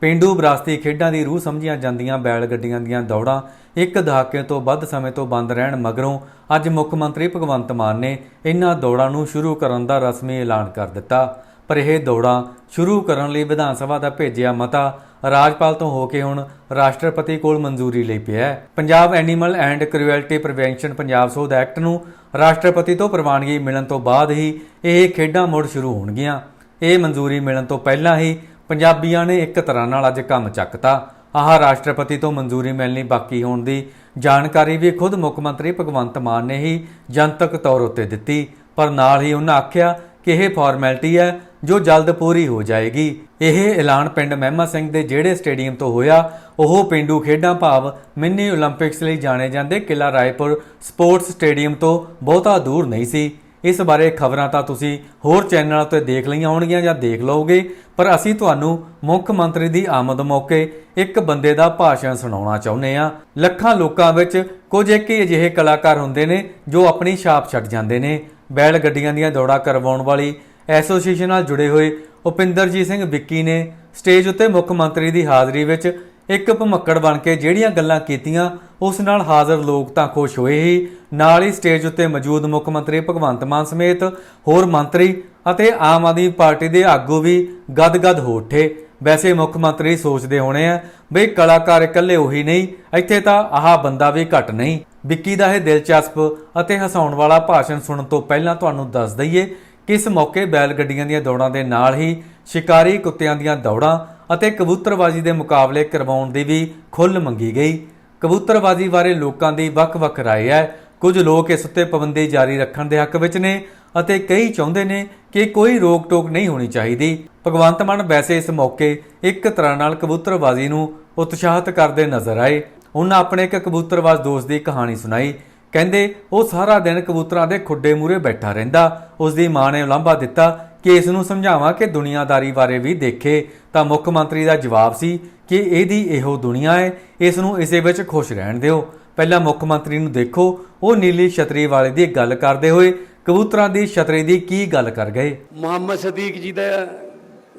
ਪਿੰਡੂ ਵਿਰਾਸਤੀ ਖੇਡਾਂ ਦੀ ਰੂਹ ਸਮਝੀਆਂ ਜਾਂਦੀਆਂ ਬੈਲ ਗੱਡੀਆਂ ਦੀਆਂ ਦੌੜਾਂ ਇੱਕ ਦਹਾਕੇ ਤੋਂ ਵੱਧ ਸਮੇਂ ਤੋਂ ਬੰਦ ਰਹਿਣ ਮਗਰੋਂ ਅੱਜ ਮੁੱਖ ਮੰਤਰੀ ਭਗਵੰਤ ਮਾਨ ਨੇ ਇਨ੍ਹਾਂ ਦੌੜਾਂ ਨੂੰ ਸ਼ੁਰੂ ਕਰਨ ਦਾ ਰਸਮੀ ਐਲਾਨ ਕਰ ਦਿੱਤਾ। ਪਰ ਇਹ ਦੌੜਾਂ ਸ਼ੁਰੂ ਕਰਨ ਲਈ ਵਿਧਾਨ ਸਭਾ ਦਾ ਭੇਜਿਆ ਮਤਾ ਰਾਜਪਾਲ ਤੋਂ ਹੋ ਕੇ ਹੁਣ ਰਾਸ਼ਟਰਪਤੀ ਕੋਲ ਮਨਜ਼ੂਰੀ ਲਈ ਪਿਆ ਹੈ। Punjab animal and cruelty prevention Punjab ਸੋਧ ਐਕਟ ਨੂੰ ਰਾਸ਼ਟਰਪਤੀ ਤੋਂ ਪ੍ਰਵਾਨਗੀ ਮਿਲਣ ਤੋਂ ਬਾਅਦ ਹੀ ਇਹ ਖੇਡਾਂ ਮੁੜ ਸ਼ੁਰੂ ਹੋਣਗੀਆਂ। ਇਹ ਮਨਜ਼ੂਰੀ ਮਿਲਣ ਤੋਂ ਪਹਿਲਾਂ ਹੀ ਪੰਜਾਬੀਆਂ ਨੇ ਇੱਕ ਤਰ੍ਹਾਂ ਨਾਲ ਅੱਜ ਕੰਮ ਚੱਕਤਾ। ਆਹ ਰਾਸ਼ਟਰਪਤੀ ਤੋਂ ਮਨਜ਼ੂਰੀ ਮਿਲਣੀ ਬਾਕੀ ਹੋਣ ਦੀ ਜਾਣਕਾਰੀ ਵੀ ਖੁਦ ਮੁੱਖ ਮੰਤਰੀ ਭਗਵੰਤ ਮਾਨ ਨੇ ਹੀ ਜਨਤਕ ਤੌਰ ਉੱਤੇ ਦਿੱਤੀ, ਪਰ ਨਾਲ ਹੀ ਉਹਨਾਂ ਆਖਿਆ ਕਿ ਇਹ ਫਾਰਮੈਲਿਟੀ ਹੈ ਜੋ ਜਲਦ ਪੂਰੀ ਹੋ ਜਾਏਗੀ। ਇਹ ਐਲਾਨ ਪਿੰਡ ਮਹਿਮਾ ਸਿੰਘ ਦੇ ਜਿਹੜੇ ਸਟੇਡੀਅਮ ਤੋਂ ਹੋਇਆ, ਉਹ ਪਿੰਡੂ ਖੇਡਾਂ ਭਾਵ ਮਿੰਨੀ 올림픽ਸ ਲਈ ਜਾਣੇ ਜਾਂਦੇ ਕਿਲਾ ਰਾਏਪੁਰ ਸਪੋਰਟਸ ਸਟੇਡੀਅਮ ਤੋਂ ਬਹੁਤਾ ਦੂਰ ਨਹੀਂ ਸੀ। ਇਸ ਬਾਰੇ ਖਬਰਾਂ ਤਾਂ ਤੁਸੀਂ ਹੋਰ ਚੈਨਲਾਂ ਉੱਤੇ ਦੇਖ ਲਈਆਂ ਹੋਣਗੀਆਂ ਜਾਂ ਦੇਖ ਲਓਗੇ, ਪਰ ਅਸੀਂ ਤੁਹਾਨੂੰ ਮੁੱਖ ਮੰਤਰੀ ਦੀ ਆਮਦ ਮੌਕੇ ਇੱਕ ਬੰਦੇ ਦਾ ਭਾਸ਼ਣ ਸੁਣਾਉਣਾ ਚਾਹੁੰਦੇ ਹਾਂ। ਲੱਖਾਂ ਲੋਕਾਂ ਵਿੱਚ ਕੁਝ ਇੱਕ ਹੀ ਅਜਿਹੇ ਕਲਾਕਾਰ ਹੁੰਦੇ ਨੇ ਜੋ ਆਪਣੀ ਛਾਪ ਛੱਡ ਜਾਂਦੇ ਨੇ। ਬੈਲ ਗੱਡੀਆਂ ਦੀਆਂ ਦੌੜਾਂ ਕਰਵਾਉਣ ਵਾਲੀ ਐਸੋਸੀਏਸ਼ਨ ਨਾਲ ਜੁੜੇ ਹੋਏ ਉਪਿੰਦਰਜੀਤ ਸਿੰਘ ਵਿੱਕੀ ਨੇ ਸਟੇਜ ਉੱਤੇ ਮੁੱਖ ਮੰਤਰੀ ਦੀ ਹਾਜ਼ਰੀ ਵਿੱਚ ਇੱਕ ਭਮੱਕੜ ਬਣ ਕੇ ਜਿਹੜੀਆਂ ਗੱਲਾਂ ਕੀਤੀਆਂ ਉਸ ਨਾਲ ਹਾਜ਼ਰ ਲੋਕ ਤਾਂ ਖੁਸ਼ ਹੋਏ ਹੀ ਨਾਲ ਹੀ ਸਟੇਜ ਉੱਤੇ ਮੌਜੂਦ ਮੁੱਖ ਮੰਤਰੀ ਭਗਵੰਤ ਮਾਨ ਸਮੇਤ ਹੋਰ ਮੰਤਰੀ ਅਤੇ ਆਮ ਆਦਮੀ ਪਾਰਟੀ ਦੇ ਆਗੂ ਵੀ ਗਦਗਦ ਹੋ ਉੱਠੇ। ਵੈਸੇ ਮੁੱਖ ਮੰਤਰੀ ਸੋਚਦੇ ਹੋਣੇ ਆ ਬਈ ਕਲਾਕਾਰ ਇਕੱਲੇ ਉਹੀ ਨਹੀਂ, ਇੱਥੇ ਤਾਂ ਆਹ ਬੰਦਾ ਵੀ ਘਟ ਨਹੀਂ। ਵਿੱਕੀ ਦਾ ਇਹ ਦਿਲਚਸਪ ਅਤੇ ਹਸਾਉਣ ਵਾਲਾ ਭਾਸ਼ਣ ਸੁਣਨ ਤੋਂ ਪਹਿਲਾਂ ਤੁਹਾਨੂੰ ਦੱਸ ਦਈਏ ਕਿ ਇਸ ਮੌਕੇ ਬੈਲ ਗੱਡੀਆਂ ਦੀਆਂ ਦੌੜਾਂ ਦੇ ਨਾਲ ਹੀ ਸ਼ਿਕਾਰੀ ਕੁੱਤਿਆਂ ਦੀਆਂ ਦੌੜਾਂ ਅਤੇ ਕਬੂਤਰਬਾਜ਼ੀ ਦੇ ਮੁਕਾਬਲੇ ਕਰਵਾਉਣ ਦੀ ਵੀ ਖੁੱਲ੍ਹ ਮੰਗੀ ਗਈ। ਕਬੂਤਰਬਾਜ਼ੀ ਬਾਰੇ ਲੋਕਾਂ ਦੀ ਵੱਖ-ਵੱਖ رائے ਹੈ ਕੁਝ ਲੋਕ ਇਸ ਉੱਤੇ ਪਾਬੰਦੀ ਜਾਰੀ ਰੱਖਣ ਦੇ ਹੱਕ ਵਿੱਚ ਨੇ ਅਤੇ ਕਈ ਚਾਹੁੰਦੇ ਨੇ ਕਿ ਕੋਈ ਰੋਕ-ਟੋਕ ਨਹੀਂ ਹੋਣੀ ਚਾਹੀਦੀ ਭਗਵੰਤ ਮਾਨ ਵੈਸੇ ਇਸ ਮੌਕੇ ਇੱਕ ਤਰ੍ਹਾਂ ਨਾਲ ਕਬੂਤਰਬਾਜ਼ੀ ਨੂੰ ਉਤਸ਼ਾਹਿਤ ਕਰਦੇ ਨਜ਼ਰ ਆਏ ਉਹਨਾਂ ਆਪਣੇ ਇੱਕ ਕਬੂਤਰਬਾਜ਼ ਦੋਸਤ ਦੀ ਕਹਾਣੀ ਸੁਣਾਈ ਕਹਿੰਦੇ ਉਹ ਸਾਰਾ ਦਿਨ ਕਬੂਤਰਾਂ ਦੇ ਖੁੱਡੇ ਮੂਰੇ ਬੈਠਾ ਰਹਿੰਦਾ ਉਸ ਦੀ ਮਾਂ ਨੇ ਉਲਾਂਭਾ ਦਿੱਤਾ ਕਿ ਇਸ ਨੂੰ ਸਮਝਾਵਾਂ ਕਿ ਦੁਨੀਆਦਾਰੀ ਬਾਰੇ ਵੀ ਦੇਖੇ ਤਾਂ ਮੁੱਖ ਮੰਤਰੀ ਦਾ ਜਵਾਬ ਸੀ ਕਿ ਇਹਦੀ ਇਹੋ ਦੁਨੀਆ ਹੈ, ਇਸ ਨੂੰ ਇਸੇ ਵਿੱਚ ਖੁਸ਼ ਰਹਿਣ ਦਿਓ। ਪਹਿਲਾਂ ਮੁੱਖ ਮੰਤਰੀ ਨੂੰ ਦੇਖੋ, ਉਹ ਨੀਲੀ ਛਤਰੀ ਵਾਲੇ ਦੀ ਗੱਲ ਕਰਦੇ ਹੋਏ ਕਬੂਤਰਾਂ ਦੀ ਛਤਰੀ ਦੀ ਕੀ ਗੱਲ ਕਰ ਗਏ। ਮੁਹੰਮਦ ਸਦੀਕ ਜੀ ਦਾ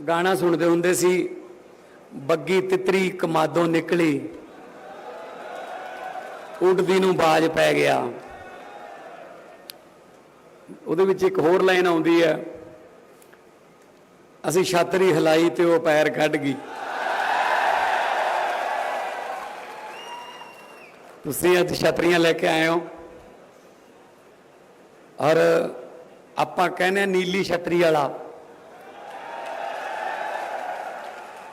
ਗਾਣਾ ਸੁਣਦੇ ਹੁੰਦੇ ਸੀ, ਬੱਗੀ ਤਿਤਰੀ ਕਮਾਦੋਂ ਨਿਕਲੀ, ਉਡਦੀ ਨੂੰ ਬਾਜ ਪੈ ਗਿਆ। ਉਹਦੇ ਵਿੱਚ ਇੱਕ ਹੋਰ ਲਾਈਨ ਆਉਂਦੀ ਹੈ ਅਸੀਂ ਛਤਰੀ ਹਿਲਾਈ ਤੇ ਉਹ ਪੈਰ ਕੱਢ ਗਈ। ਤੁਸੀਂ ਅੱਜ ਛਤਰੀਆਂ ਲੈ ਕੇ ਆਏ ਹੋ। ਔਰ ਆਪਾਂ ਕਹਿੰਦੇ ਹਾਂ ਨੀਲੀ ਛਤਰੀ ਵਾਲਾ।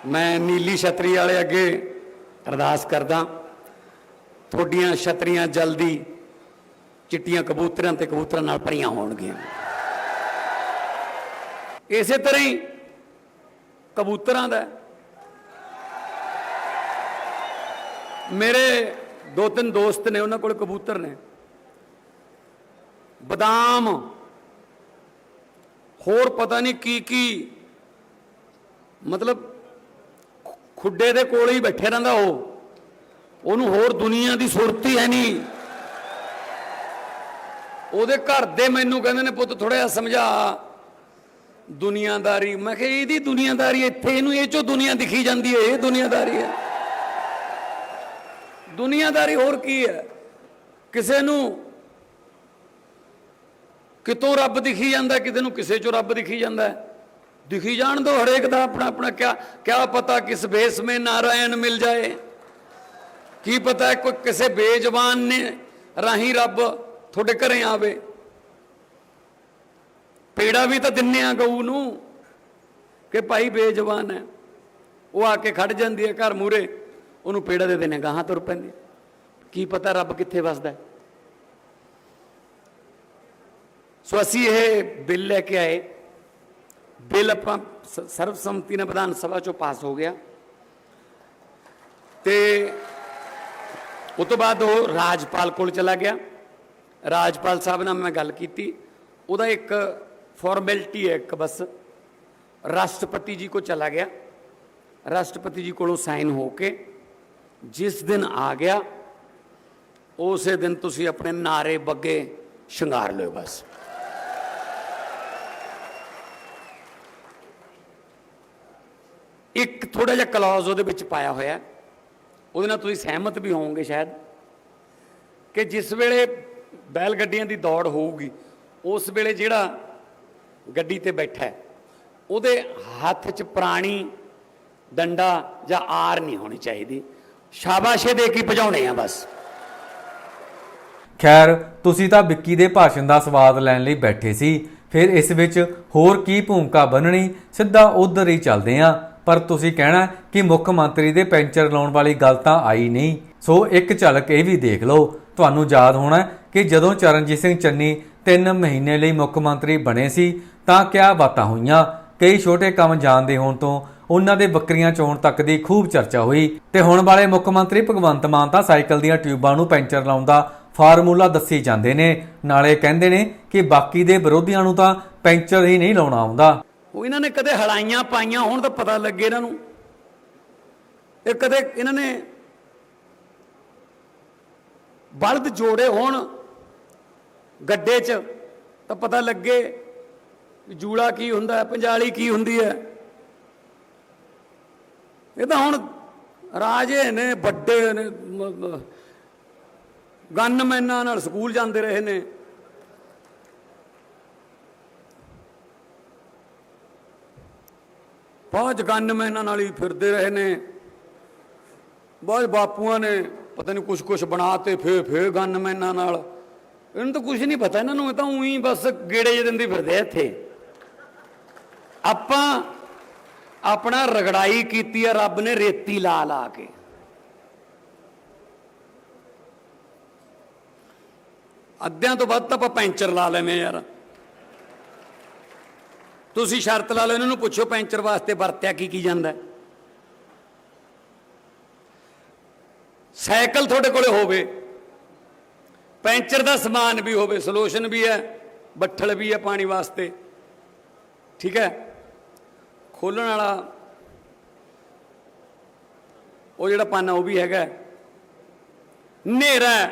ਮੈਂ ਨੀਲੀ ਛਤਰੀ ਵਾਲੇ ਅੱਗੇ ਅਰਦਾਸ ਕਰਦਾ। ਤੁਹਾਡੀਆਂ ਛਤਰੀਆਂ ਜਲਦੀ ਚਿੱਟੀਆਂ ਕਬੂਤਰਾਂ ਤੇ ਕਬੂਤਰਾਂ ਨਾਲ ਭਰੀਆਂ ਹੋਣਗੀਆਂ। ਇਸੇ ਤਰ੍ਹਾਂ ਹੀ ਕਬੂਤਰਾਂ ਦਾ। ਮੇਰੇ ਦੋ ਤਿੰਨ ਦੋਸਤ ਨੇ, ਉਹਨਾਂ ਕੋਲ ਕਬੂਤਰ ਨੇ। ਬਦਾਮ, ਹੋਰ ਪਤਾ ਨਹੀਂ ਕੀ ਕੀ, ਮਤਲਬ ਖੁੱਡੇ ਦੇ ਕੋਲ ਹੀ ਬੈਠੇ ਰਹਿੰਦਾ ਉਹ। ਉਹਨੂੰ ਹੋਰ ਦੁਨੀਆ ਦੀ ਸੁਰਤ ਹੀ ਹੈ ਨਹੀਂ। ਉਹਦੇ ਘਰ ਦੇ ਮੈਨੂੰ ਕਹਿੰਦੇ ਨੇ, ਪੁੱਤ ਥੋੜਾ ਜਿਹਾ ਸਮਝਾ। ਦੁਨੀਆਦਾਰੀ, ਮੈਂ ਕਿਹਾ, ਇਹਦੀ ਦੁਨੀਆਦਾਰੀ ਇੱਥੇ, ਇਹਨੂੰ ਇਹ ਚੋਂ ਦੁਨੀਆ ਦਿਖੀ ਜਾਂਦੀ ਹੈ, ਇਹ ਦੁਨੀਆਦਾਰੀ ਹੈ। ਦੁਨੀਆਦਾਰੀ ਹੋਰ ਕੀ ਹੈ? ਕਿਸੇ ਨੂੰ ਕਿਤੋਂ ਰੱਬ ਦਿਖੀ ਜਾਂਦਾ, ਕਿਤੇ ਨੂੰ ਕਿਸੇ ਚੋਂ ਰੱਬ ਦਿਖੀ ਜਾਂਦਾ ਦਿਖੀ ਜਾਣ ਦੋ ਹਰੇਕ ਦਾ ਆਪਣਾ ਆਪਣਾ, ਕਿਆ ਕਿਆ ਪਤਾ ਕਿਸ ਬੇਸ ਮੇ ਨਾਰਾਇਣ ਮਿਲ ਜਾਏ। ਕੀ ਪਤਾ ਕੋਈ ਕਿਸੇ ਬੇਜ਼ਬਾਨ ਨੇ ਰਾਹੀਂ ਰੱਬ ਤੁਹਾਡੇ ਘਰੇ ਆਵੇ। ਪੇੜਾ ਵੀ ਤਾਂ ਦਿੰਨੇ ਆ ਗਊ ਨੂੰ ਕਿ ਭਾਈ ਬੇਜਵਾਨ ਹੈ। ਉਹ ਆ ਕੇ ਖੜ ਜਾਂਦੀ ਹੈ ਘਰ ਮੂਰੇ ਉਹਨੂੰ ਪੇੜਾ ਦੇ ਦਿੰਨੇ ਗਾਹਾਂ ਤੁਰ ਪੈਂਦੀ ਕੀ ਪਤਾ ਰੱਬ ਕਿੱਥੇ ਵਸਦਾ ਹੈ। ਸੋ ਅਸੀਂ ਇਹ ਬਿੱਲ ਲੈ ਕੇ ਆਏ। ਬਿੱਲ ਆਪਾਂ ਸ- ਸਰਬਸੰਮਤੀ ਨਾਲ ਵਿਧਾਨ ਸਭਾ ਚੋਂ ਪਾਸ ਹੋ ਗਿਆ। ਤੇ ਉਸ ਤੋਂ ਬਾਅਦ ਉਹ ਰਾਜਪਾਲ ਕੋਲ ਚਲਾ ਗਿਆ। ਰਾਜਪਾਲ ਸਾਹਿਬ ਨਾਲ ਮੈਂ ਗੱਲ ਕੀਤੀ। ਉਹਦਾ ਇੱਕ ਫਾਰਮੈਲਿਟੀ ਹੈ ਇੱਕ ਬਸ। ਰਾਸ਼ਟਰਪਤੀ ਜੀ ਕੋ ਚਲਾ ਗਿਆ। ਰਾਸ਼ਟਰਪਤੀ ਜੀ ਕੋਲੋਂ ਸਾਈਨ ਹੋ ਕੇ ਜਿਸ ਦਿਨ ਆ ਗਿਆ, ਉਸੇ ਦਿਨ ਤੁਸੀਂ ਆਪਣੇ ਨਾਰੇ ਬੱਗੇ ਸ਼ਿੰਗਾਰ ਲਿਓ ਬਸ। ਇੱਕ ਥੋੜਾ ਜਿਹਾ ਕਲੌਜ਼ ਉਹਦੇ ਵਿੱਚ ਪਾਇਆ ਹੋਇਆ ਉਹਦੇ ਨਾਲ ਤੁਸੀਂ ਸਹਿਮਤ ਵੀ ਹੋਵੋਗੇ ਸ਼ਾਇਦ ਕਿ ਜਿਸ ਵੇਲੇ ਬੈਲ ਗੱਡੀਆਂ ਦੀ ਦੌੜ ਹੋਊਗੀ, ਉਸ ਵੇਲੇ ਜਿਹੜਾ ਗੱਡੀ ਤੇ ਬੈਠਾ ਉਹਦੇ ਹੱਥ 'ਚ ਪੁਰਾਣੀ ਡੰਡਾ ਜਾਂ ਆਰ ਨਹੀਂ ਹੋਣੀ ਚਾਹੀਦੀ। ਸ਼ਾਬਾਸ਼ੇ ਦੇ ਕੇ ਭਜਾਉਣੇ ਆ ਬਸ। ਖੈਰ, ਤੁਸੀਂ ਤਾਂ ਵਿੱਕੀ ਦੇ ਭਾਸ਼ਣ ਦਾ ਸਵਾਦ ਲੈਣ ਲਈ ਬੈਠੇ ਸੀ। ਫਿਰ ਇਸ ਵਿੱਚ ਹੋਰ ਕੀ ਭੂਮਿਕਾ ਬਣਨੀ ਸਿੱਧਾ ਉਧਰ ਹੀ ਚੱਲਦੇ ਆਂ ਪਰ ਤੁਸੀਂ ਕਹਿਣਾ ਕਿ ਮੁੱਖ ਮੰਤਰੀ ਦੇ ਪੈਂਚਰ ਲਾਉਣ ਵਾਲੀ ਗੱਲ ਤਾਂ ਆਈ ਨਹੀਂ। ਸੋ ਇੱਕ ਝਲਕ ਇਹ ਵੀ ਦੇਖ ਲਓ। ਤੁਹਾਨੂੰ ਯਾਦ ਹੋਣਾ ਕਿ ਜਦੋਂ ਚਰਨਜੀਤ ਸਿੰਘ ਚੰਨੀ 3 ਮਹੀਨੇ ਲਈ ਮੁੱਖ ਮੰਤਰੀ ਬਣੇ ਸੀ, ਤਾਂ ਕਿਆ ਬਾਤਾਂ ਹੋਈਆਂ? ਕਈ ਛੋਟੇ ਕੰਮ ਜਾਣਦੇ ਹੋਣ ਤੋਂ ਉਹਨਾਂ ਦੇ ਬੱਕਰੀਆਂ ਚੋਣ ਤੱਕ ਦੀ ਖੂਬ ਚਰਚਾ ਹੋਈ ਤੇ ਹੁਣ ਵਾਲੇ ਮੁੱਖ ਮੰਤਰੀ ਭਗਵੰਤ ਮਾਨ ਤਾਂ ਸਾਈਕਲ ਦੀਆਂ ਟਿਊਬਾਂ ਨੂੰ ਪੈਂਚਰ ਲਾਉਣ ਫਾਰਮੂਲਾ ਦੱਸੀ ਜਾਂਦੇ ਨੇ। ਨਾਲੇ ਕਹਿੰਦੇ ਨੇ ਕਿ ਬਾਕੀ ਦੇ ਵਿਰੋਧੀਆਂ ਨੂੰ ਤਾਂ ਪੈਂਚਰ ਹੀ ਨਹੀਂ ਲਾਉਣਾ ਆਉਂਦਾ। ਉਹ ਇਹਨਾਂ ਨੇ ਕਦੇ ਹੜਾਈਆਂ ਪਾਈਆਂ ਹੋਣ ਤਾਂ ਪਤਾ ਲੱਗੇ ਇਹਨਾਂ ਨੂੰ। ਇਹ ਕਦੇ ਇਹਨਾਂ ਨੇ ਬਲਦ ਜੋੜੇ ਹੋਣ ਗੱਡੇ 'ਚ ਤਾਂ ਪਤਾ ਲੱਗੇ ਵੀ ਜੂੜਾ ਕੀ ਹੁੰਦਾ ਹੈ, ਪੰਜਾਲੀ ਕੀ ਹੁੰਦੀ ਹੈ। ਇਹ ਤਾਂ ਹੁਣ ਰਾਜੇ ਨੇ, ਵੱਡੇ ਨੇ, ਮ- ਗਨਮੈਨਾਂ ਨਾਲ ਸਕੂਲ ਜਾਂਦੇ ਰਹੇ ਨੇ। ਬਹੁਤ ਗਨਮੈਨਾਂ ਨਾਲ ਹੀ ਫਿਰਦੇ ਰਹੇ ਨੇ। ਬਹੁਤ ਬਾਪੂਆਂ ਨੇ ਪਤਾ ਨਹੀਂ ਕੁਛ ਕੁਛ ਬਣਾਤੇ ਫੇ ਫੇ ਗਨਮੈਨਾਂ ਨਾਲ। ਇਹਨੂੰ ਤਾਂ ਕੁਝ ਨਹੀਂ ਪਤਾ, ਇਹਨਾਂ ਨੂੰ ਇਹ ਤਾਂ ਉਹੀ ਬਸ ਗੇੜੇ ਜਿਹੇ ਦਿੰਦੇ ਫਿਰਦੇ ਆ ਇੱਥੇ। ਆਪਾਂ ਆਪਣਾ ਰਗੜਾਈ ਕੀਤੀ ਆ, ਰੱਬ ਨੇ ਰੇਤੀ ਲਾ ਲਾ ਕੇ। ਅੱਧਿਆਂ ਤੋਂ ਵੱਧ ਤਾਂ ਆਪਾਂ ਪੈਂਚਰ ਲਾ ਲੈਵੇਂ ਯਾਰ। ਤੁਸੀਂ ਸ਼ਰਤ ਲਾ ਲਓ, ਇਹਨਾਂ ਨੂੰ ਪੁੱਛੋ ਪੈਂਚਰ ਵਾਸਤੇ ਵਰਤਿਆ ਕੀ ਕੀ ਜਾਂਦਾ। ਸਾਈਕਲ ਤੁਹਾਡੇ ਕੋਲੇ ਹੋਵੇ। ਪੈਂਚਰ ਦਾ ਸਮਾਨ ਵੀ ਹੋਵੇ, ਸੋਲੂਸ਼ਨ ਵੀ ਹੈ, ਬੱਠਲ ਵੀ ਹੈ ਪਾਣੀ ਵਾਸਤੇ। ਠੀਕ ਹੈ? ਖੋਲਣ ਵਾਲਾ ਉਹ ਜਿਹੜਾ ਪਾਨਾ ਉਹ ਵੀ ਹੈਗਾ ਹਨੇਰਾ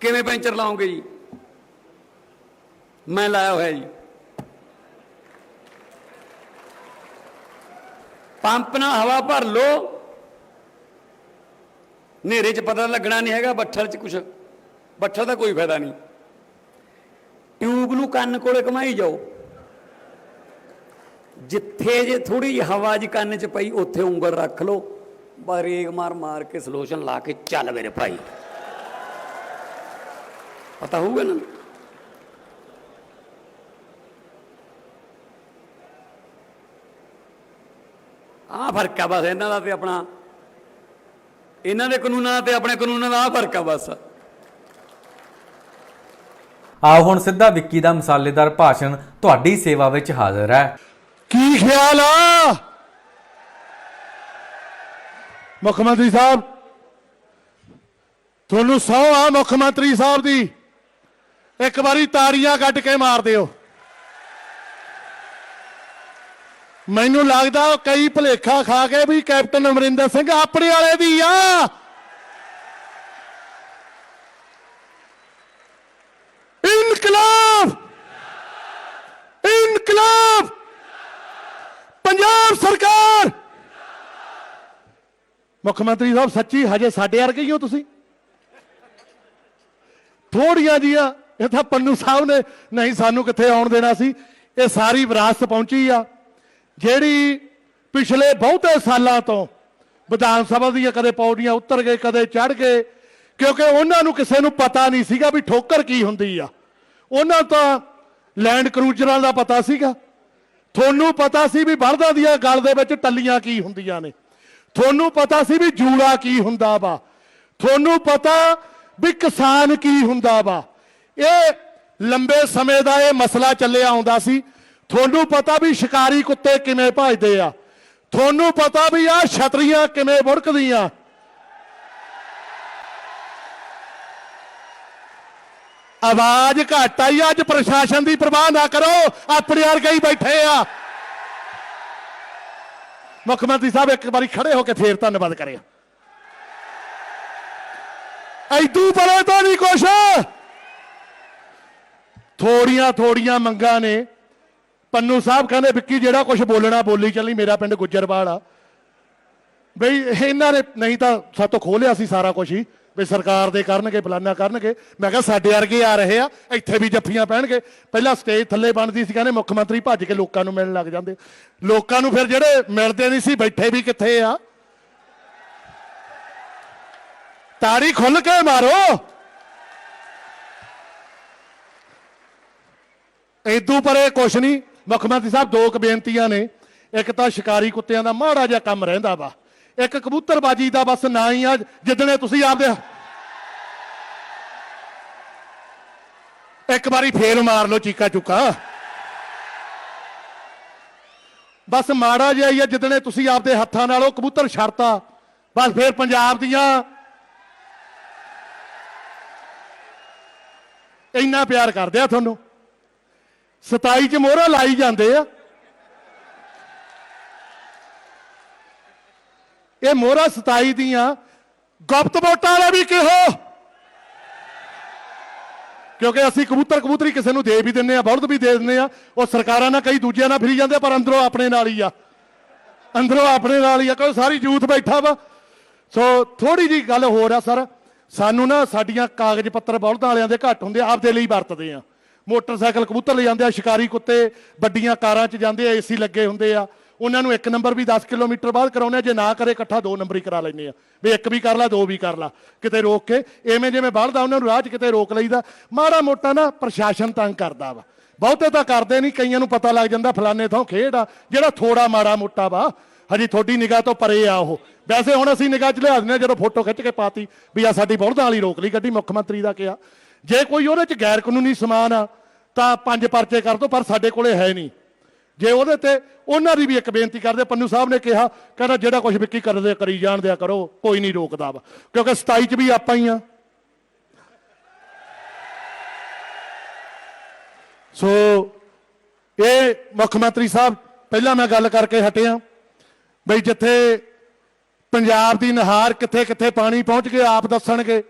ਕਿਵੇਂ ਪੈਂਚਰ ਲਾਉਂਗੇ ਜੀ? ਮੈਂ ਲਾਇਆ ਹੋਇਆ ਜੀ। ਪੰਪ ਨਾਲ ਹਵਾ ਭਰ ਲਓ। ਹਨੇਰੇ 'ਚ ਪਤਾ ਲੱਗਣਾ ਨਹੀਂ ਹੈਗਾ, ਬੱਠਲ 'ਚ ਕੁਛ। ਬੱਠਲ ਦਾ ਕੋਈ ਫਾਇਦਾ ਨਹੀਂ। ਟਿਊਬ ਨੂੰ ਕੰਨ ਕੋਲੇ ਘਮਾਈ ਜਾਓ। ਜਿੱਥੇ ਜੇ ਥੋੜੀ ਜਿਹੀ ਹਵਾ ਜੀ ਕੰਨ 'ਚ ਪਈ, ਉੱਥੇ ਉਂਗਲ ਰੱਖ ਲਓ। ਬਰੇਕ ਮਾਰ ਮਾਰ ਕੇ ਸਲੋਸ਼ਨ ਲਾ ਕੇ ਚੱਲ ਮੇਰੇ ਭਾਈ। ਪਤਾ ਹੋਊਗਾ ਨਾ? ਆਹ ਫ਼ਰਕ ਆ ਬਸ, ਇਹਨਾਂ ਦਾ ਤੇ ਆਪਣਾ ਇਹਨਾਂ ਦੇ ਕਾਨੂੰਨਾਂ ਤੇ ਆਪਣੇ ਕਾਨੂੰਨਾਂ ਦਾ ਆਹ ਫ਼ਰਕ ਆ ਬਸ। ਆਓ ਹੁਣ ਸਿੱਧਾ ਵਿੱਕੀ ਦਾ ਮਸਾਲੇਦਾਰ ਭਾਸ਼ਣ ਤੁਹਾਡੀ ਸੇਵਾ ਵਿੱਚ ਹਾਜ਼ਰ ਹੈ। ਕੀ ਖਿਆਲ ਆ? ਮੁੱਖ ਮੰਤਰੀ ਸਾਹਿਬ ਤੁਹਾਨੂੰ ਸੌ ਆ ਮੁੱਖ ਮੰਤਰੀ ਸਾਹਿਬ ਦੀ। ਇੱਕ ਵਾਰੀ ਤਾੜੀਆਂ ਕੱਢ ਕੇ ਮਾਰ ਦਿਓ। ਮੈਨੂੰ ਲੱਗਦਾ ਉਹ ਕਈ ਭਲੇਖਾ ਖਾ ਕੇ ਵੀ ਕੈਪਟਨ ਅਮਰਿੰਦਰ ਸਿੰਘ ਆਪਣੇ ਵਾਲੇ ਵੀ ਆ। ਇਨਕਲਾਬ! ਇਨਕਲਾਬ! ਪੰਜਾਬ ਸਰਕਾਰ! ਮੁੱਖ ਮੰਤਰੀ ਸਾਹਿਬ, ਸੱਚੀ ਹਜੇ ਸਾਡੇ ਵਰਗੇ ਹੀ ਹੋ ਤੁਸੀਂ? ਥੋੜੀਆਂ ਜੀਆਂ, ਇਹ ਤਾਂ ਪੰਨੂ ਸਾਹਿਬ ਨੇ ਨਹੀਂ ਸਾਨੂੰ ਕਿੱਥੇ ਆਉਣ ਦੇਣਾ ਸੀ। ਇਹ ਸਾਰੀ ਵਿਰਾਸਤ ਪਹੁੰਚੀ ਆ। ਜਿਹੜੀ ਪਿਛਲੇ ਬਹੁਤੇ ਸਾਲਾਂ ਤੋਂ ਵਿਧਾਨ ਸਭਾ ਦੀਆਂ ਕਦੇ ਪੌੜੀਆਂ ਉੱਤਰ ਗਏ, ਕਦੇ ਚੜ ਗਏ, ਕਿਉਂਕਿ ਉਹਨਾਂ ਨੂੰ ਕਿਸੇ ਨੂੰ ਪਤਾ ਨਹੀਂ ਸੀਗਾ ਵੀ ਠੋਕਰ ਕੀ ਹੁੰਦੀ ਆ। ਉਹਨਾਂ ਤਾਂ ਲੈਂਡ ਕਰੂਜ਼ਰਾਂ ਦਾ ਪਤਾ ਸੀਗਾ। ਤੁਹਾਨੂੰ ਪਤਾ ਸੀ ਵੀ ਬਲਦਾਂ ਦੀਆਂ ਗਲ ਦੇ ਵਿੱਚ ਟੱਲੀਆਂ ਕੀ ਹੁੰਦੀਆਂ ਨੇ। ਤੁਹਾਨੂੰ ਪਤਾ ਸੀ ਵੀ ਜੂੜਾ ਕੀ ਹੁੰਦਾ ਵਾ। ਤੁਹਾਨੂੰ ਪਤਾ ਵੀ ਕਿਸਾਨ ਕੀ ਹੁੰਦਾ ਵਾ। ਇਹ ਲੰਬੇ ਸਮੇਂ ਦਾ ਇਹ ਮਸਲਾ ਚੱਲਿਆ ਆਉਂਦਾ ਸੀ। ਤੁਹਾਨੂੰ ਪਤਾ ਵੀ ਸ਼ਿਕਾਰੀ ਕੁੱਤੇ ਕਿਵੇਂ ਭੱਜਦੇ ਆ। ਤੁਹਾਨੂੰ ਪਤਾ ਵੀ ਆ ਛਤਰੀਆਂ ਕਿਵੇਂ ਵੜਕਦੀਆਂ ਆਵਾਜ਼ ਘੱਟ ਆਈ, ਅੱਜ ਪ੍ਰਸ਼ਾਸਨ ਦੀ ਪਰਵਾਹ ਨਾ ਕਰੋ, ਆਪਣੇ ਵਰਗੇ ਹੀ ਬੈਠੇ ਆ। ਮੁੱਖ ਮੰਤਰੀ ਸਾਹਿਬ, ਇੱਕ ਵਾਰੀ ਖੜੇ ਹੋ ਕੇ ਫੇਰ ਧੰਨਵਾਦ ਕਰਿਆ ਐਦੂ ਪਰੇ ਤਾਂ ਨਹੀਂ ਕੁਛ। ਥੋੜੀਆਂ ਥੋੜੀਆਂ ਮੰਗਾਂ ਨੇ। ਪੰਨੂ ਸਾਹਿਬ ਕਹਿੰਦੇ ਵਿੱਕੀ ਜਿਹੜਾ ਕੁਝ ਬੋਲਣਾ ਬੋਲੀ ਚੱਲੀ, ਮੇਰਾ ਪਿੰਡ ਗੁੱਜਰਵਾਲ ਆ। ਬਈ ਇਹਨਾਂ ਨੇ ਨਹੀਂ ਤਾਂ ਸਾਤੋਂ ਖੋਲਿਆ ਸੀ ਸਾਰਾ ਕੁਝ ਹੀ, ਵੀ ਸਰਕਾਰ ਦੇ ਕਰਨਗੇ ਪਲਾਨਾ ਕਰਨਗੇ। ਮੈਂ ਕਿਹਾ ਸਾਡੇ ਵਰਗੇ ਆ ਰਹੇ ਆ, ਇੱਥੇ ਵੀ ਜੱਫੀਆਂ ਪੈਣਗੇ। ਪਹਿਲਾਂ ਸਟੇਜ ਥੱਲੇ ਬਣਦੀ ਸੀ, ਕਹਿੰਦੇ ਮੁੱਖ ਮੰਤਰੀ ਭੱਜ ਕੇ ਲੋਕਾਂ ਨੂੰ ਮਿਲਣ ਲੱਗ ਜਾਂਦੇ। ਲੋਕਾਂ ਨੂੰ ਫਿਰ ਜਿਹੜੇ ਮਿਲਦੇ ਨਹੀਂ ਸੀ, ਬੈਠੇ ਵੀ ਕਿੱਥੇ ਆ? ਤਾੜੀ ਖੁੱਲ ਕੇ ਮਾਰੋ। ਇਦੋਂ ਪਰੇ ਕੁਛ ਨਹੀਂ ਮੁੱਖ ਮੰਤਰੀ ਸਾਹਿਬ, ਦੋ ਕੁ ਬੇਨਤੀਆਂ ਨੇ। ਇੱਕ ਤਾਂ ਸ਼ਿਕਾਰੀ ਕੁੱਤਿਆਂ ਦਾ ਮਾੜਾ ਜਿਹਾ ਕੰਮ ਰਹਿੰਦਾ ਵਾ। ਇੱਕ ਕਬੂਤਰਬਾਜੀ ਦਾ ਬਸ ਨਾ ਹੀ ਆ, ਜਿੱਦਣੇ ਤੁਸੀਂ ਆਪਦੇ ਇੱਕ ਵਾਰੀ ਫੇਰ ਮਾਰ ਲਓ ਚੀਕਾ ਚੁੱਕਾ। ਬਸ ਮਾੜਾ ਜਿਹਾ ਹੀ ਆ, ਜਿੱਦਣੇ ਤੁਸੀਂ ਆਪਦੇ ਹੱਥਾਂ ਨਾਲ ਉਹ ਕਬੂਤਰ ਛੱਡਤਾ, ਬਸ ਫੇਰ ਪੰਜਾਬ ਦੀਆਂ। ਇੰਨਾ ਪਿਆਰ ਕਰਦੇ ਆ ਤੁਹਾਨੂੰ। 27 ਚ ਮੋਹਰਾ ਲਾਈ ਜਾਂਦੇ ਆ। ਇਹ ਮੋਹਰਾ 27 ਦੀਆਂ। ਗੁਪਤ ਵੋਟਾਂ ਵਾਲੇ ਵੀ ਕਿਹੋ? ਕਿਉਂਕਿ ਅਸੀਂ ਕਬੂਤਰ ਕਬੂਤਰੀ ਕਿਸੇ ਨੂੰ ਦੇ ਵੀ ਦਿੰਨੇ ਆ ਬਲਦ ਵੀ ਦੇ ਦਿੰਨੇ ਆ। ਉਹ ਸਰਕਾਰਾਂ ਨਾਲ ਕਈ ਦੂਜਿਆਂ ਨਾਲ ਫਿਰੀ ਜਾਂਦੇ ਆ, ਪਰ ਅੰਦਰੋਂ ਆਪਣੇ ਨਾਲ ਹੀ ਆ। ਅੰਦਰੋਂ ਆਪਣੇ ਨਾਲ ਹੀ ਆ ਕੋਈ ਸਾਰੀ ਯੂਥ ਬੈਠਾ ਵਾ। ਸੋ ਥੋੜੀ ਜੀ ਗੱਲ ਹੋਰ ਆ ਸਰ। ਸਾਨੂੰ ਨਾ ਸਾਡੀਆਂ ਕਾਗਜ਼ ਪੱਤਰ ਬਲਦਾਂ ਵਾਲਿਆਂ ਦੇ ਘੱਟ ਹੁੰਦੇ ਆਪਦੇ ਲਈ ਵਰਤਦੇ ਆ। ਮੋਟਰਸਾਈਕਲ ਕਬੂਤਰ ਲੈ ਜਾਂਦੇ ਆ, ਸ਼ਿਕਾਰੀ ਕੁੱਤੇ, ਵੱਡੀਆਂ ਕਾਰਾਂ 'ਚ ਜਾਂਦੇ ਆ, ਏਸੀ ਲੱਗੇ ਹੁੰਦੇ ਆ। ਉਹਨਾਂ ਨੂੰ ਇੱਕ ਨੰਬਰ ਵੀ 10 ਕਿਲੋਮੀਟਰ ਬਾਅਦ ਕਰਾਉਂਦੇ ਆ, ਜੇ ਨਾ ਕਰੇ ਇਕੱਠਾ ਦੋ ਨੰਬਰ ਹੀ ਕਰਾ ਲੈਂਦੇ ਆ। ਵੀ ਇੱਕ ਵੀ ਕਰ ਲਾ, ਦੋ ਵੀ ਕਰ ਲਾ। ਕਿਤੇ ਰੋਕ ਕੇ, ਐਵੇਂ ਜਿਵੇਂ ਬਲਦਾ ਉਹਨਾਂ ਨੂੰ ਰਾਹ 'ਚ ਕਿਤੇ ਰੋਕ ਲਈਦਾ। ਮਾੜਾ ਮੋਟਾ ਨਾ ਪ੍ਰਸ਼ਾਸਨ ਤੰਗ ਕਰਦਾ ਵਾ। ਬਹੁਤੇ ਤਾਂ ਕਰਦੇ ਨਹੀਂ, ਕਈਆਂ ਨੂੰ ਪਤਾ ਲੱਗ ਜਾਂਦਾ, ਫਲਾਣੇ ਥਾਂ ਖੇਡ ਆ, ਜਿਹੜਾ ਥੋੜਾ ਮਾੜਾ ਮੋਟਾ ਵਾ। ਹਜੇ ਤੁਹਾਡੀ ਨਿਗਾਹ ਤੋਂ ਪਰੇ ਆ ਉਹ। ਵੈਸੇ ਹੁਣ ਅਸੀਂ ਨਿਗਾਹ 'ਚ ਲਿਆ ਦਿੰਦੇ ਹਾਂ ਜਦੋਂ ਫੋਟੋ ਖਿੱਚ ਕੇ ਪਾਤੀ, ਵੀ ਆ ਸਾਡੀ ਬਲਦਾਂ ਵਾਲੀ ਰੋਕ ਲਈ ਗੱਡੀ, ਮੁੱਖ ਮੰਤਰੀ ਦਾ ਕਿਹਾ। ਜੇ ਕੋਈ ਉਹਦੇ 'ਚ ਗੈਰ ਕਾਨੂੰਨੀ ਸਮਾਨ ਆ ਤਾਂ ਪੰਜ ਪਰਚੇ ਕਰ ਦੋ, ਪਰ ਸਾਡੇ ਕੋਲੇ ਹੈ ਨਹੀਂ। ਜੇ ਉਹਦੇ ਤੇ ਉਹਨਾਂ ਦੀ ਵੀ ਇੱਕ ਬੇਨਤੀ ਕਰਦੇ, ਪੰਨੂ ਸਾਹਿਬ ਨੇ ਕਿਹਾ, ਕਹਿੰਦਾ ਜਿਹੜਾ ਕੁਝ ਵਿੱਕੀ ਕਰਦੇ, ਕਰੀ ਜਾਣ ਦਿਆ ਕਰੋ, ਕੋਈ ਨਹੀਂ ਰੋਕਦਾ ਵਾ। ਕਿਉਂਕਿ 27 ਚ ਵੀ ਆਪਾਂ ਹੀ ਆ। ਸੋ, ਇਹ ਮੁੱਖ ਮੰਤਰੀ ਸਾਹਿਬ, ਪਹਿਲਾਂ ਮੈਂ ਗੱਲ ਕਰਕੇ ਹਟਿਆ। ਬਈ ਜਿੱਥੇ ਪੰਜਾਬ ਦੀ ਨਹਾਰ ਕਿੱਥੇ ਕਿੱਥੇ ਪਾਣੀ ਪਹੁੰਚ ਗਿਆ, ਆਪ ਦੱਸਣਗੇ।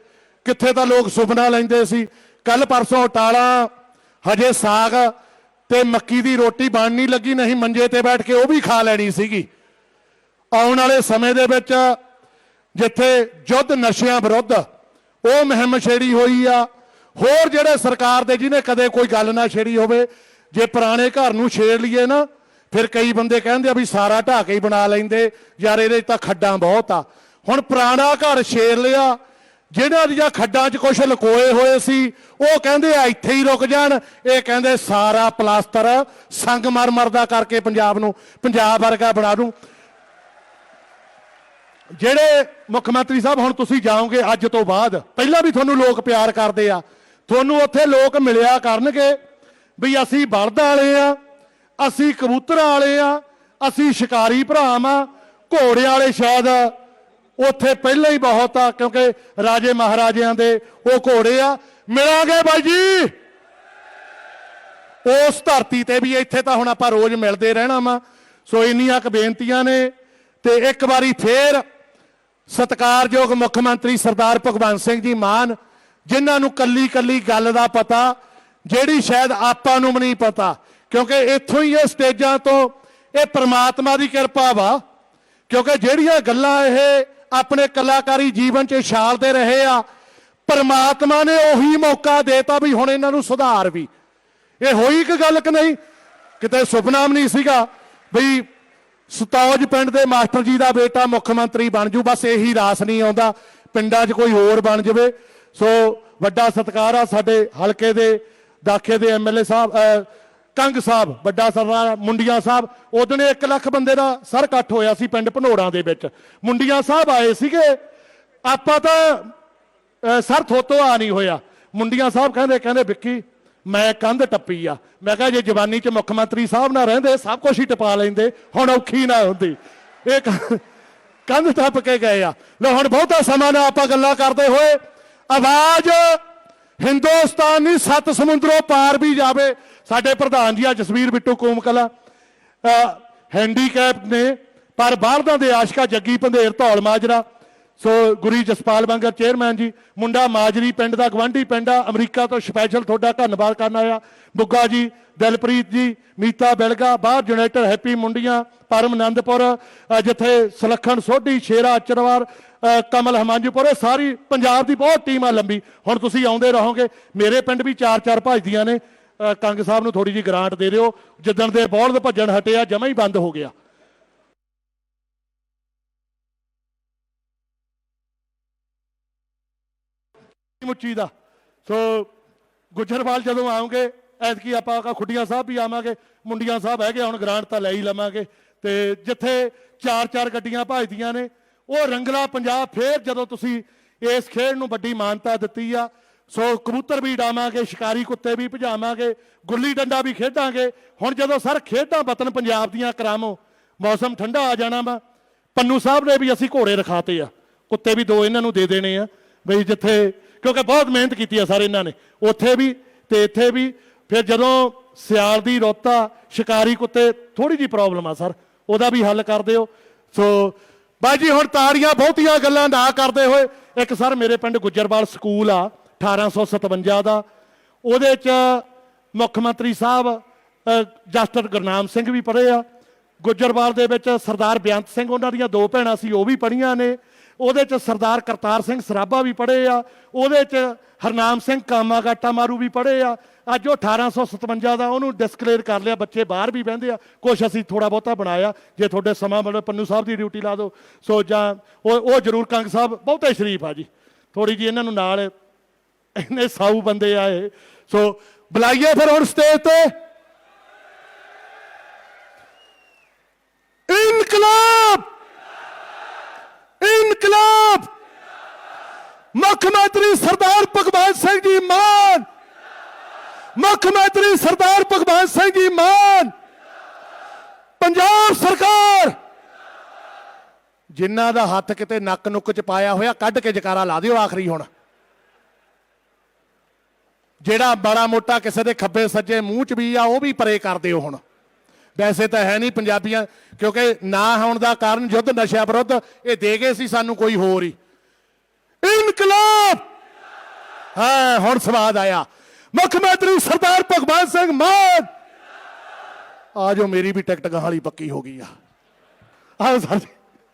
ਕਿੱਥੇ ਤਾਂ ਲੋਕ ਸੁਪਨਾ ਲੈਂਦੇ ਸੀ। ਕੱਲ ਪਰਸੋਂ ਟਾਲਾ ਹਜੇ ਸਾਗ ਤੇ ਮੱਕੀ ਦੀ ਰੋਟੀ ਬਣਨੀ ਲੱਗੀ ਨਹੀਂ, ਮੰਜੇ ਤੇ ਬੈਠ ਕੇ ਉਹ ਵੀ ਖਾ ਲੈਣੀ ਸੀਗੀ। ਆਉਣ ਵਾਲੇ ਸਮੇਂ ਦੇ ਵਿੱਚ ਜਿੱਥੇ ਯੁੱਧ ਨਸ਼ਿਆਂ ਵਿਰੁੱਧ ਉਹ ਮੁਹਿੰਮ ਛੇੜੀ ਹੋਈ ਆ, ਹੋਰ ਜਿਹੜੇ ਸਰਕਾਰ ਦੇ ਜਿਹਨੇ ਕਦੇ ਕੋਈ ਗੱਲ ਨਾ ਛੇੜੀ ਹੋਵੇ, ਜੇ ਪੁਰਾਣੇ ਘਰ ਨੂੰ ਛੇੜ ਲਈਏ ਨਾ, ਫਿਰ ਕਈ ਬੰਦੇ ਕਹਿੰਦੇ ਆ ਵੀ ਸਾਰਾ ਢਾਹ ਕੇ ਹੀ ਬਣਾ ਲੈਂਦੇ, ਯਾਰ ਇਹਦੇ 'ਚ ਤਾਂ ਖੱਡਾਂ ਬਹੁਤ ਆ। ਹੁਣ ਪੁਰਾਣਾ ਘਰ ਛੇੜ ਲਿਆ ਜਿਹਨਾਂ ਦੀਆਂ ਖੱਡਾਂ 'ਚ ਕੁਝ ਲਕੋਏ ਹੋਏ ਸੀ, ਉਹ ਕਹਿੰਦੇ ਆ ਇੱਥੇ ਹੀ ਰੁਕ ਜਾਣ। ਇਹ ਕਹਿੰਦੇ ਸਾਰਾ ਪਲਾਸਟਰ ਸੰਗਮਰਮਰ ਦਾ ਕਰਕੇ ਪੰਜਾਬ ਨੂੰ, ਪੰਜਾਬ ਵਰਗਾ ਬਣਾ ਦੂੰ। ਜਿਹੜੇ ਮੁੱਖ ਮੰਤਰੀ ਸਾਹਿਬ, ਹੁਣ ਤੁਸੀਂ ਜਾਓਗੇ ਅੱਜ ਤੋਂ ਬਾਅਦ, ਪਹਿਲਾਂ ਵੀ ਤੁਹਾਨੂੰ ਲੋਕ ਪਿਆਰ ਕਰਦੇ ਆ। ਤੁਹਾਨੂੰ ਉੱਥੇ ਲੋਕ ਮਿਲਿਆ ਕਰਨਗੇ ਵੀ ਅਸੀਂ ਬਲਦਾਂ ਵਾਲੇ ਆ, ਅਸੀਂ ਕਬੂਤਰਾਂ ਵਾਲੇ ਆ, ਅਸੀਂ ਸ਼ਿਕਾਰੀ ਭਰਾਵਾਂ ਘੋੜਿਆਂ ਵਾਲੇ ਸ਼ਾਇਦ ਉੱਥੇ ਪਹਿਲਾਂ ਹੀ ਬਹੁਤ ਆ, ਕਿਉਂਕਿ ਰਾਜੇ ਮਹਾਰਾਜਿਆਂ ਦੇ ਉਹ ਘੋੜੇ ਆ। ਮਿਲਾਂਗੇ ਬਾਈ ਜੀ। ਉਸ ਧਰਤੀ ਤੇ ਵੀ ਇੱਥੇ ਤਾਂ ਹੁਣ ਆਪਾਂ ਰੋਜ਼ ਮਿਲਦੇ ਰਹਿਣਾ ਵਾ। ਸੋ ਇੰਨੀਆਂ ਕੁ ਬੇਨਤੀਆਂ ਨੇ ਤੇ ਇੱਕ ਵਾਰੀ ਫੇਰ ਸਤਿਕਾਰਯੋਗ ਮੁੱਖ ਮੰਤਰੀ ਸਰਦਾਰ ਭਗਵੰਤ ਸਿੰਘ ਜੀ ਮਾਨ, ਜਿਨ੍ਹਾਂ ਨੂੰ ਕੱਲੀ ਕੱਲੀ ਗੱਲ ਦਾ ਪਤਾ, ਜਿਹੜੀ ਸ਼ਾਇਦ ਆਪਾਂ ਨੂੰ ਵੀ ਨਹੀਂ ਪਤਾ, ਕਿਉਂਕਿ ਇੱਥੋਂ ਹੀ ਇਹ ਸਟੇਜਾਂ ਤੋਂ ਇਹ ਪ੍ਰਮਾਤਮਾ ਦੀ ਕਿਰਪਾ ਵਾ। ਕਿਉਂਕਿ ਜਿਹੜੀਆਂ ਗੱਲਾਂ ਇਹ ਆਪਣੇ ਕਲਾਕਾਰੀ ਜੀਵਨ 'ਚ ਛਾਲਦੇ ਰਹੇ ਆ। ਪਰਮਾਤਮਾ ਨੇ ਉਹੀ ਮੌਕਾ ਦੇਤਾ ਵੀ ਹੁਣ ਇਹਨਾਂ ਨੂੰ ਸੁਧਾਰ ਵੀ। ਇਹ ਹੋਈ ਕਿ ਗੱਲ ਕਿ ਨਹੀਂ? ਕਿਤੇ ਸੁਪਨਾ ਵੀ ਨਹੀਂ ਸੀਗਾ ਵੀ ਸਤੌਜ ਪਿੰਡ ਦੇ ਮਾਸਟਰ ਜੀ ਦਾ ਬੇਟਾ ਮੁੱਖ ਮੰਤਰੀ ਬਣ ਜੂ। ਬਸ ਇਹੀ ਰਾਸ ਨਹੀਂ ਆਉਂਦਾ। ਪਿੰਡਾਂ 'ਚ ਕੋਈ ਹੋਰ ਬਣ ਜਾਵੇ। ਸੋ ਵੱਡਾ ਸਤਿਕਾਰ ਆ ਸਾਡੇ ਹਲਕੇ ਦੇ ਦਾਖੇ ਦੇ ਐਮਐਲਏ ਸਾਹਿਬ ਅਹ, ਕੰਗ ਸਾਹਿਬ, ਵੱਡਾ ਸਰਦਾਰ ਮੁੰਡੀਆਂ ਸਾਹਿਬ ਉਦੋਂ 1 ਲੱਖ ਬੰਦੇ ਦਾ ਸਰ ਇਕੱਠ ਹੋਇਆ ਸੀ ਪਿੰਡ ਭਨੋੜਾਂ ਦੇ ਵਿੱਚ। ਮੁੰਡੀਆਂ ਸਾਹਿਬ ਆਏ ਸੀਗੇ, ਆਪਾਂ ਤਾਂ ਸਰ ਥੋਤੋ ਆ ਨਹੀਂ ਹੋਇਆ। ਮੁੰਡੀਆਂ ਸਾਹਿਬ ਕਹਿੰਦੇ ਕਹਿੰਦੇ, ਵਿੱਕੀ, ਮੈਂ ਕੰਧ ਟੱਪੀ ਆ। ਮੈਂ ਕਿਹਾ, ਜੇ ਜਵਾਨੀ ਚ ਮੁੱਖ ਮੰਤਰੀ ਸਾਹਿਬ ਨਾ ਰਹਿੰਦੇ, ਸਭ ਕੁਝ ਹੀ ਟਪਾ ਲੈਂਦੇ, ਹੁਣ ਔਖੀ ਨਾ ਹੁੰਦੀ। ਇਹ ਕੰਧ ਟੱਪ ਕੇ ਗਏ ਆ। ਲੋ ਹੁਣ ਬਹੁਤਾ ਸਮਾਂ ਨਾ ਆਪਾਂ ਗੱਲਾਂ ਕਰਦੇ ਹੋਏ। ਆਵਾਜ਼ ਹਿੰਦੁਸਤਾਨ ਨਹੀਂ ਸੱਤ ਸਮੁੰਦਰੋਂ ਪਾਰ ਵੀ ਜਾਵੇ। ਸਾਡੇ ਪ੍ਰਧਾਨ ਜੀ ਆ ਜਸਵੀਰ ਬਿੱਟੂ ਕੋਮਕਲਾ ਹੈਂਡੀਕੈਪ ਨੇ, ਪਰ ਬਾਹਰਦਾਂ ਦੇ ਆਸ਼ਕਾ ਜੱਗੀ ਪੰਧੇਰ ਧੌਲ ਮਾਜਰਾ, ਸੋ ਗੁਰੀ ਜਸਪਾਲ ਬਾਂਗਰ ਚੇਅਰਮੈਨ ਜੀ, ਮੁੰਡਾ ਮਾਜਰੀ ਪਿੰਡ ਦਾ ਗਵਾਂਢੀ ਪਿੰਡ ਆ, ਅਮਰੀਕਾ ਤੋਂ ਸਪੈਸ਼ਲ ਤੁਹਾਡਾ ਧੰਨਵਾਦ ਕਰਨ ਆਇਆ। ਬੁੱਗਾ ਜੀ, ਦਿਲਪ੍ਰੀਤ ਜੀ, ਮੀਤਾ ਬਿਲਗਾ, ਬਾਹਰ ਜਨਰੇਟਰ ਹੈਪੀ ਮੁੰਡੀਆਂ, ਪਰਮ ਆਨੰਦਪੁਰ ਜਿੱਥੇ ਸੁਲੱਖਣ ਸੋਢੀ, ਸ਼ੇਰਾ ਅਚਰਵਾਰ ਕਮਲ ਹਮਾਂਜੂਪੁਰ, ਇਹ ਸਾਰੀ ਪੰਜਾਬ ਦੀ ਬਹੁਤ ਟੀਮ ਆ ਲੰਬੀ। ਹੁਣ ਤੁਸੀਂ ਆਉਂਦੇ ਰਹੋਗੇ। ਮੇਰੇ ਪਿੰਡ ਵੀ ਚਾਰ ਚਾਰ ਭੱਜਦੀਆਂ ਨੇ। ਕੰਗ ਸਾਹਿਬ ਨੂੰ ਥੋੜੀ ਜੀ ਗ੍ਰਾਂਟ ਦੇ ਦਿਓ। ਜਿੱਦਣ ਦੇ ਬੌਲਦ ਭੱਜਣ ਹਟਿਆ ਆ, ਜਮਾ ਹੀ ਬੰਦ ਹੋ ਗਿਆ। ਮੁੱਚੀ ਦਾ। ਸੋ ਗੁੱਜਰਵਾਲ ਜਦੋਂ ਆਉਂਗੇ, ਐਤਕੀ ਆਪਾਂ ਖੁੱਡੀਆਂ ਸਾਹਿਬ ਵੀ ਆਵਾਂਗੇ, ਮੁੰਡੀਆਂ ਸਾਹਿਬ ਹੈਗੇ ਹੁਣ ਗ੍ਰਾਂਟ ਤਾਂ ਲੈ ਹੀ ਲਵਾਂਗੇ। ਤੇ ਜਿੱਥੇ ਚਾਰ ਚਾਰ ਗੱਡੀਆਂ ਭਜਦੀਆਂ ਨੇ, ਉਹ ਰੰਗਲਾ ਪੰਜਾਬ ਫੇਰ ਜਦੋਂ ਤੁਸੀਂ ਇਸ ਖੇਡ ਨੂੰ ਵੱਡੀ ਮਾਨਤਾ ਦਿੱਤੀ ਆ ਸੋ ਕਬੂਤਰ ਵੀ ਡਾਵਾਂਗੇ, ਸ਼ਿਕਾਰੀ ਕੁੱਤੇ ਵੀ ਭਜਾਵਾਂਗੇ, ਗੁੱਲੀ ਡੰਡਾ ਵੀ ਖੇਡਾਂਗੇ। ਹੁਣ ਜਦੋਂ ਸਰ ਖੇਡਾਂ ਵਤਨ ਪੰਜਾਬ ਦੀਆਂ ਕਰਾਮੋ ਮੌਸਮ ਠੰਡਾ ਆ ਜਾਣਾ ਵਾ। ਪੰਨੂ ਸਾਹਿਬ ਨੇ ਵੀ ਅਸੀਂ ਘੋੜੇ ਰਖਾਤੇ ਆ। ਕੁੱਤੇ ਵੀ ਦੋ ਇਹਨਾਂ ਨੂੰ ਦੇ ਦੇਣੇ ਆ। ਬਈ ਜਿੱਥੇ, ਕਿਉਂਕਿ ਬਹੁਤ ਮਿਹਨਤ ਕੀਤੀ ਆ ਸਾਰੇ ਇਹਨਾਂ ਨੇ। ਉੱਥੇ ਵੀ ਤੇ ਇੱਥੇ ਵੀ। ਫਿਰ ਜਦੋਂ ਸਿਆਲ ਦੀ ਰੋਤਾ, ਸ਼ਿਕਾਰੀ ਕੁੱਤੇ ਥੋੜੀ ਜੀ ਪ੍ਰੋਬਲਮ ਆ ਸਰ। ਉਹਦਾ ਵੀ ਹੱਲ ਕਰ ਦਿਓ। ਸੋ ਬਾਈ ਹੁਣ ਤਾੜੀਆਂ ਬਹੁਤੀਆਂ ਗੱਲਾਂ ਨਾ ਕਰਦੇ ਹੋਏ, ਇੱਕ ਸਰ ਮੇਰੇ ਪਿੰਡ ਗੁੱਜਰਵਾਲ ਸਕੂਲ ਆ। 1857 ਦਾ। ਉਹਦੇ ਚ ਮੁੱਖ ਮੰਤਰੀ ਸਾਹਿਬ ਜਸਟਰ ਗੁਰਨਾਮ ਸਿੰਘ ਵੀ ਪੜ੍ਹੇ ਆ। ਗੁੱਜਰਵਾਲ ਦੇ ਵਿੱਚ ਸਰਦਾਰ ਬੇਅੰਤ ਸਿੰਘ, ਉਹਨਾਂ ਦੀਆਂ ਦੋ ਭੈਣਾਂ ਸੀ, ਉਹ ਵੀ ਪੜ੍ਹੀਆਂ ਨੇ। ਉਹਦੇ ਚ ਸਰਦਾਰ ਕਰਤਾਰ ਸਿੰਘ ਸਰਾਭਾ ਵੀ ਪੜ੍ਹੇ ਆ। ਉਹਦੇ ਚ ਹਰਨਾਮ ਸਿੰਘ ਕਾਮਾਗਾਟਾ ਮਾਰੂ ਵੀ ਪੜ੍ਹੇ ਆ। ਅੱਜ ਉਹ 1857 ਦਾ, ਉਹਨੂੰ ਡਿਸਕਲੇਅਰ ਕਰ ਲਿਆ, ਬੱਚੇ ਬਾਹਰ ਵੀ ਬਹਿੰਦੇ ਆ। ਕੁਛ ਅਸੀਂ ਥੋੜਾ ਬਹੁਤਾ ਬਣਾਇਆ। ਜੇ ਤੁਹਾਡੇ ਸਮਾਂ ਮਿਲੇ ਪੰਨੂ ਸਾਹਿਬ ਦੀ ਡਿਊਟੀ ਲਾ ਦਿਓ। ਸੋ ਜਾਂ ਉਹ ਉਹ ਜ਼ਰੂਰ ਕੰਗ ਸਾਹਿਬ, ਬਹੁਤੇ ਸ਼ਰੀਫ ਆ ਜੀ। ਥੋੜੀ ਜੀ ਇਹਨਾਂ ਨੂੰ ਨਾਲ ਇੰਨੇ ਸਾਊ ਬੰਦੇ ਆਏ। ਸੋ ਬੁਲਾਈਏ ਫਿਰ ਹੁਣ ਸਟੇਜ ਤੇ। ਇਨਕਲਾਬ! ਇਨਕਲਾਬ! ਮੁੱਖ ਮੰਤਰੀ ਸਰਦਾਰ ਭਗਵੰਤ ਸਿੰਘ ਜੀ ਮਾਨ! ਮੁੱਖ ਮੰਤਰੀ ਸਰਦਾਰ ਭਗਵੰਤ ਸਿੰਘ ਜੀ ਮਾਨ! ਪੰਜਾਬ ਸਰਕਾਰ! ਜਿਨ੍ਹਾਂ ਦਾ ਹੱਥ ਕਿਤੇ ਨੱਕ ਨੁੱਕ ਚ ਪਾਇਆ ਹੋਇਆ, ਕੱਢ ਕੇ ਜਕਾਰਾ ਲਾ ਦਿਓ ਆਖਰੀ ਹੁਣ। ਜਿਹੜਾ ਬੜਾ ਮੋਟਾ ਕਿਸੇ ਦੇ ਖੱਬੇ ਸੱਜੇ ਮੂੰਹ ਚ ਵੀ ਆ, ਉਹ ਵੀ ਪਰੇ ਕਰ ਦਿਓ ਹੁਣ। ਵੈਸੇ ਤਾਂ ਹੈ ਨਹੀਂ ਪੰਜਾਬੀਆਂ, ਕਿਉਂਕਿ ਨਾ ਹੋਣ ਦਾ ਕਾਰਨ ਯੁੱਧ ਨਸ਼ਾ ਵਿਰੁੱਧ, ਇਹ ਦੇ ਗਏ ਸੀ, ਸਾਨੂੰ ਕੋਈ ਹੋਰ ਹੀ। ਇਨਕਲਾਬ! ਹਾਂ, ਹੁਣ ਸਵਾਦ ਆਇਆ। ਮੁੱਖ ਮੰਤਰੀ ਸਰਦਾਰ ਭਗਵੰਤ ਸਿੰਘ ਮਾਨ! ਆ ਜੋ ਮੇਰੀ ਵੀ ਟਿਕਟ ਗਾਂ ਵਾਲੀ ਪੱਕੀ ਹੋ ਗਈ ਆ। ਆਓ, ਸਰ